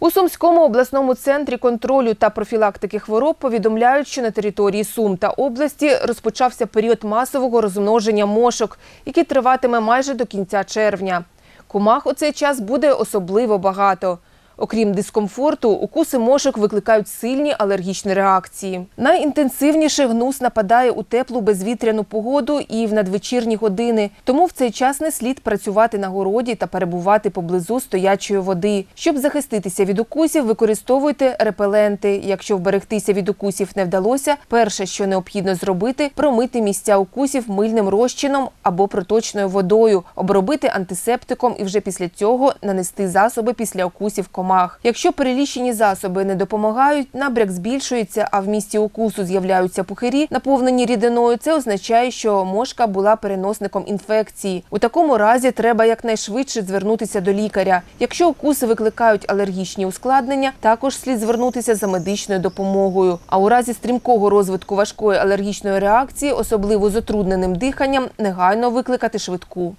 У Сумському обласному центрі контролю та профілактики хвороб повідомляють, що на території Сум та області розпочався період масового розмноження мошок, який триватиме майже до кінця червня. Комах у цей час буде особливо багато. Окрім дискомфорту, укуси мошок викликають сильні алергічні реакції. Найінтенсивніше гнус нападає у теплу безвітряну погоду і в надвечірні години. Тому в цей час не слід працювати на городі та перебувати поблизу стоячої води. Щоб захиститися від укусів, використовуйте репеленти. Якщо вберегтися від укусів не вдалося, перше, що необхідно зробити, промити місця укусів мильним розчином або проточною водою, обробити антисептиком і вже після цього нанести засоби після укусів комах. Якщо переліщені засоби не допомагають, набряк збільшується, а в місці укусу з'являються пухирі, наповнені рідиною. Це означає, що мошка була переносником інфекції. У такому разі треба якнайшвидше звернутися до лікаря. Якщо укуси викликають алергічні ускладнення, також слід звернутися за медичною допомогою. А у разі стрімкого розвитку важкої алергічної реакції, особливо з отрудненим диханням, негайно викликати швидку.